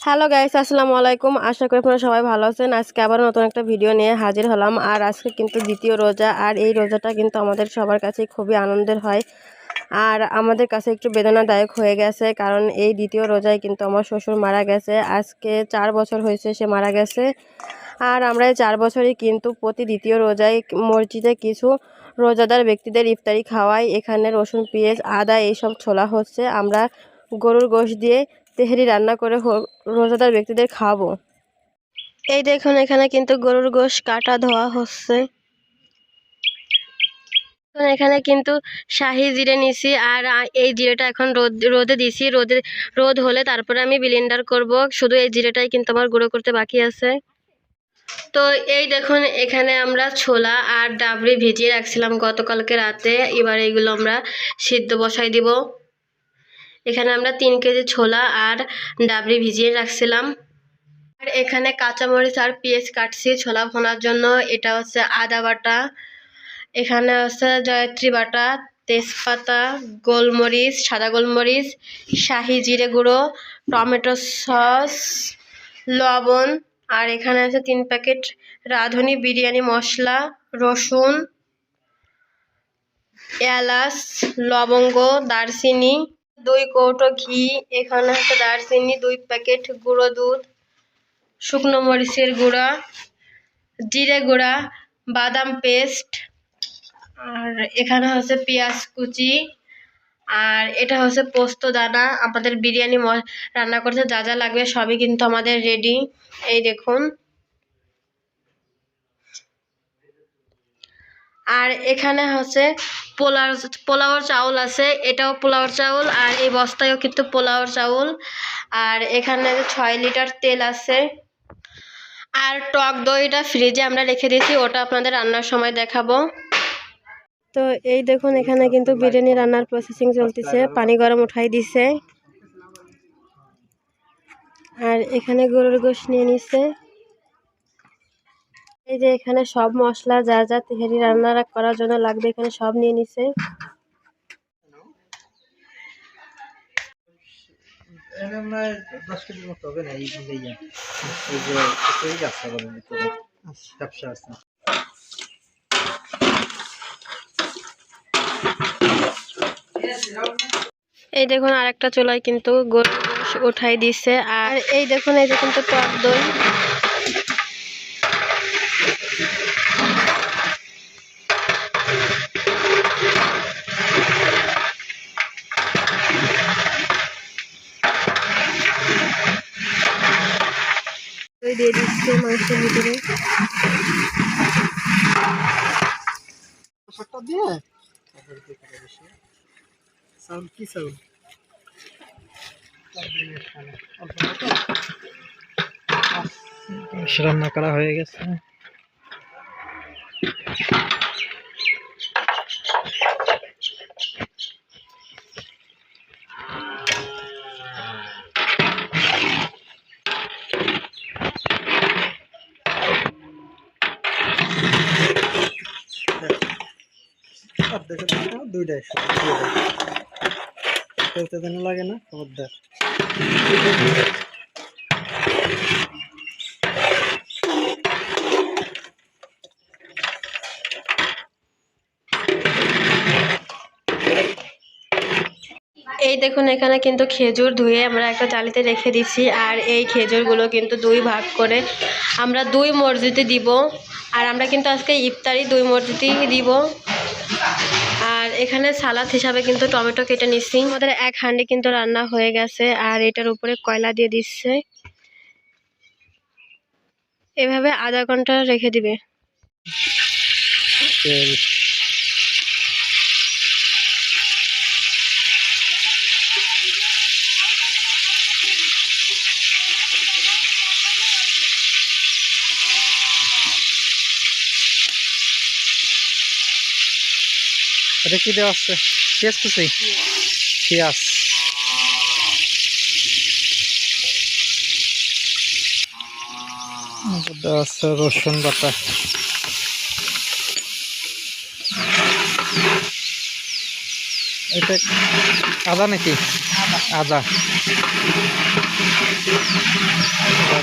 Hello guys আসসালামু আলাইকুম। আশা করি আপনারা সবাই ভালো আছেন। আজকে আবার নতুন একটা ভিডিও নিয়ে হাজির হলাম। আর আজকে কিন্তু দ্বিতীয় রোজা, আর এই রোজাটা কিন্তু আমাদের সবার কাছেই খুবই আনন্দের হয়। আর আমাদের কাছে একটু বেদনাদায়ক হয়ে গেছে, কারণ এই দ্বিতীয় রোজায় কিন্তু আমার শ্বশুর মারা গেছে। আজকে চার বছর হয়েছে সে মারা গেছে। আর আমরা এই চার বছরই কিন্তু প্রতি দ্বিতীয় রোজায় মসজিদে কিছু রোজাদার ব্যক্তিদের ইফতারি খাওয়াই। এখানে রসুন, পেঁয়াজ, আদা এইসব ছোলা হচ্ছে। আমরা গরুর গোশ দিয়ে তেহারি রান্না করে রোজাদার ব্যক্তিদের খাওয়াবো। এই দেখুন, এখানে কিন্তু গরুর গোশ কাটা ধোয়া হচ্ছে। এখানে কিন্তু শাহি জিরে নিছি, আর এই জিরেটা এখন রোদ, রোদে দিছি। রোদে, রোদ হলে তারপরে আমি ব্লেন্ডার করব। শুধু এই জিরেটাই কিন্তু আমার গুঁড়ো করতে বাকি আছে। তো এই দেখুন, এখানে আমরা ছোলা আর ডাবরি ভিজিয়ে রাখছিলাম গতকালকে রাতে। এবার এইগুলো আমরা সিদ্ধ বসাই দিব। এখানে আমরা তিন কেজি ছোলা আর ডাবরি ভিজিয়ে রাখছিলাম। আর এখানে কাঁচামরিচ আর পেঁয়াজ কাটছি ছোলা ভোনার জন্য। এটা হচ্ছে আদা বাটা, এখানে হচ্ছে জয়ত্রী বাটা, তেজপাতা, গোলমরিচ, সাদা গোলমরিচ, শাহি জিরে গুঁড়ো, টমেটো সস, লবণ, আর এখানে আছে তিন প্যাকেট রাঁধুনি বিরিয়ানি মশলা, রসুন, এলাচ, লবঙ্গ, দারচিনি দুই কৌটো ঘি, এখানে আছে দারচিনি, দুই প্যাকেট গুঁড়ো দুধ, শুকনো মরিচের গুঁড়া, জিরে গুঁড়া, বাদাম পেস্ট, আর এখানে হচ্ছে পেঁয়াজ কুচি, আর এটা হচ্ছে পোস্ত দানা। আমাদের বিরিয়ানি রান্না করতে যা যা লাগবে সবই কিন্তু আমাদের রেডি এই দেখুন। আর এখানে হচ্ছে পোলাও পোলাওর চাউল আছে, এটাও পোলাওর চাউল, আর এই বস্তায়ও কিন্তু পোলাওর চাউল। আর এখানে ছয় লিটার তেল আছে। আর টক দইটা ফ্রিজে আমরা রেখে দিয়েছি, ওটা আপনাদের রান্নার সময় দেখাবো। তো এই দেখুন, এখানে কিন্তু বিরিয়ানি রান্নার প্রসেসিং চলতেছে, পানি গরম উঠাই দিছে। আর এখানে গরুর গোশ নিয়ে নিছে। এই যে এখানে সব মশলা যা যা তেহারি রান্না করার জন্য লাগবে এখানে সব নিয়ে নিছে। না এই দেখুন আরেকটা চুলায় কিন্তু গোশ উঠাই দিছে। আর এই দেখুন এই যে কিন্তু টক দই। দিয়ে দিচ্ছে মাংসের ভিতরে সবটা দিয়ে তারপরে কি করে বেশি চাউল কি চাউল রান্না করা হয়ে গেছে লাগে না এই দেখুন, এখানে কিন্তু খেজুর ধুয়ে আমরা একটা জালিতে রেখে দিচ্ছি আর এই খেজুরগুলো কিন্তু দুই ভাগ করে আমরা দুই মসজিদে দিব। আর আমরা কিন্তু আজকে ইফতারি দুই মসজিদেই দিব। এখানে সালাদ হিসাবে কিন্তু টমেটো কেটে নিচ্ছি আমাদের এক হাঁডি কিন্তু রান্না হয়ে গেছে, আর এটার উপরে কয়লা দিয়ে দিচ্ছে। এভাবে আধা ঘণ্টা রেখে দিবে। এটা কি দেওয়া আছে? পেঁয়াজ কুচি? পেঁয়াজ। দেওয়া আছে রসুন বাটা। এটা আদা নাকি? আদা।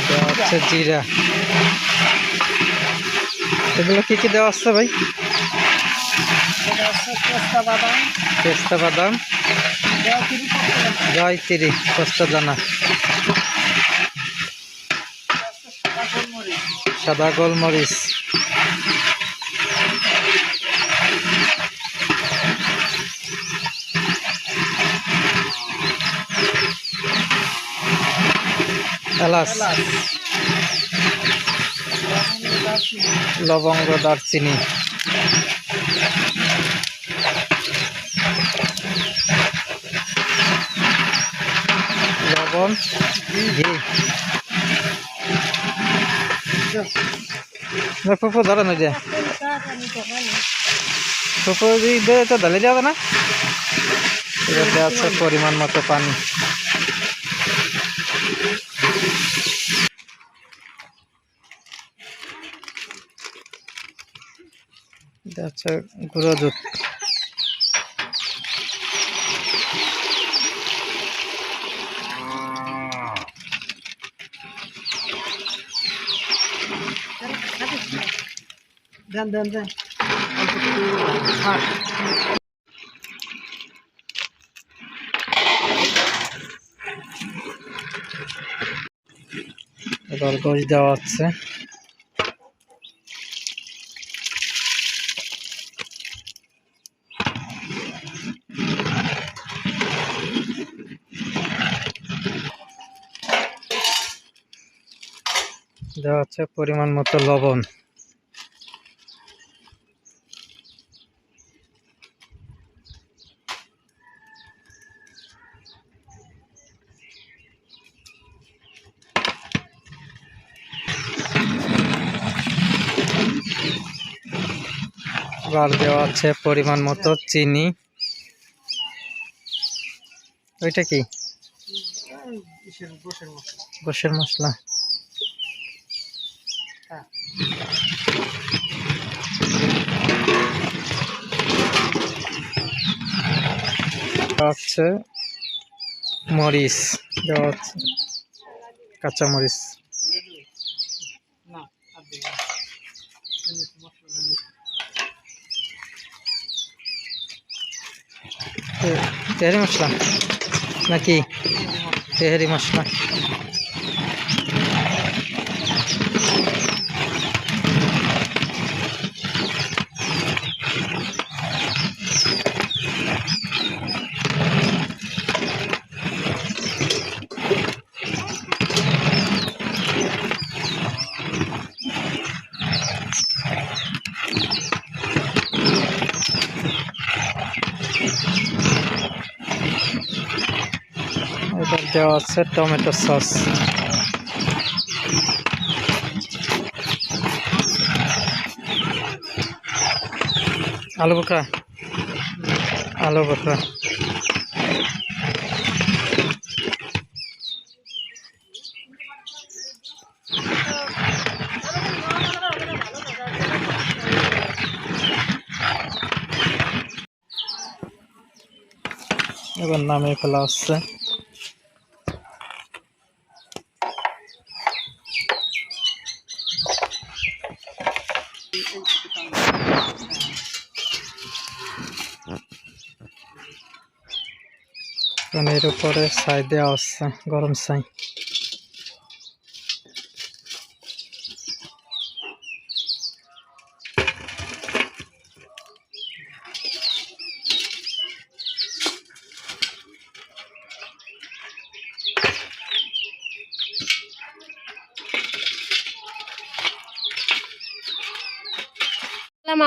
দেওয়া হচ্ছে জিরা। এগুলো কি কি দেওয়া আছে ভাই? পেস্তা বাদাম। জয়তিরি পেস্তা দানা। সাদা গোলমরিচ। এলাচ। লবঙ্গ দারচিনি। ফুফু ধরো না যে। ফুফু দিয়ে তো ঢালে যাবে না? পরিমাণ মতো পানি। এটা হচ্ছে গুঁড়ো দুধ। দেন দেন দেন। এবার গোশ দেওয়া হচ্ছে। দেওয়া হচ্ছে পরিমাণ মতো লবণ। এবার দেওয়া আছে পরিমাণ মতো চিনি। ওইটা কি? বসের মশলা গোশের মশলা হ্যাঁ দেওয়া হচ্ছে মরিচ দেওয়া কাঁচা। তে- তেহারি মশলা নাকি তেহারি মশলা এবার দেওয়া আছে টমেটো সস। আলু বোখরা আলু বোখরা এবার নামিয়ে ফেলা হচ্ছে। এর উপরে ছাই দেওয়া হচ্ছে, গরম ছাই।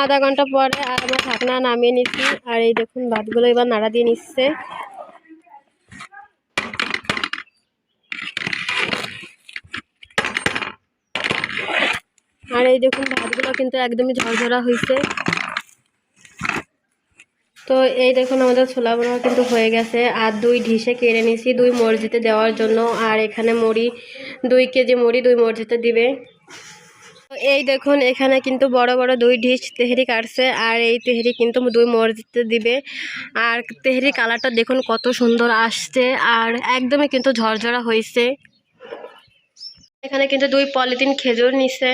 আধা ঘণ্টা পরে আর আমরা ঢাকনা নামিয়ে নিচ্ছি, আর এই দেখুন ভাতগুলো এবার নাড়া দিয়ে নিচ্ছে। আর এই দেখুন ভাতগুলো কিন্তু একদমই ঝরঝরা হয়েছে। তো এই দেখুন আমাদের ছোলা বড়া কিন্তু হয়ে গেছে। আর দুই ঢিসে কেড়ে নিছি দুই মসজিদে দেওয়ার জন্য। আর এখানে মুড়ি, দুই কেজি মুড়ি দুই মসজিদে দিবে। এই দেখুন এখানে কিন্তু বড় বড় দুই ডিশ তেহরি কাটছে। আর এই তেহরি কিন্তু দুই মসজিদে দিবে। আর তেহরি কালারটা দেখুন কত সুন্দর আসছে। আর একদমই কিন্তু ঝরঝরা হয়েছে। এখানে কিন্তু দুই পলিথিন খেজুর নিছে,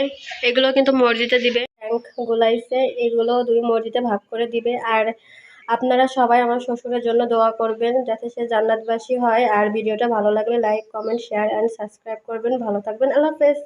এগুলো কিন্তু মসজিদে দিবে। ট্যাঙ্ক গোলাইছে, এগুলো দুই মসজিদে ভাগ করে দিবে। আর আপনারা সবাই আমার শ্বশুরের জন্য দোয়া করবেন, যাতে সে জান্নাতবাসী হয়। আর ভিডিওটা ভালো লাগলে like comment share and subscribe করবেন। ভালো থাকবেন। আল্লাহ হাফেজ।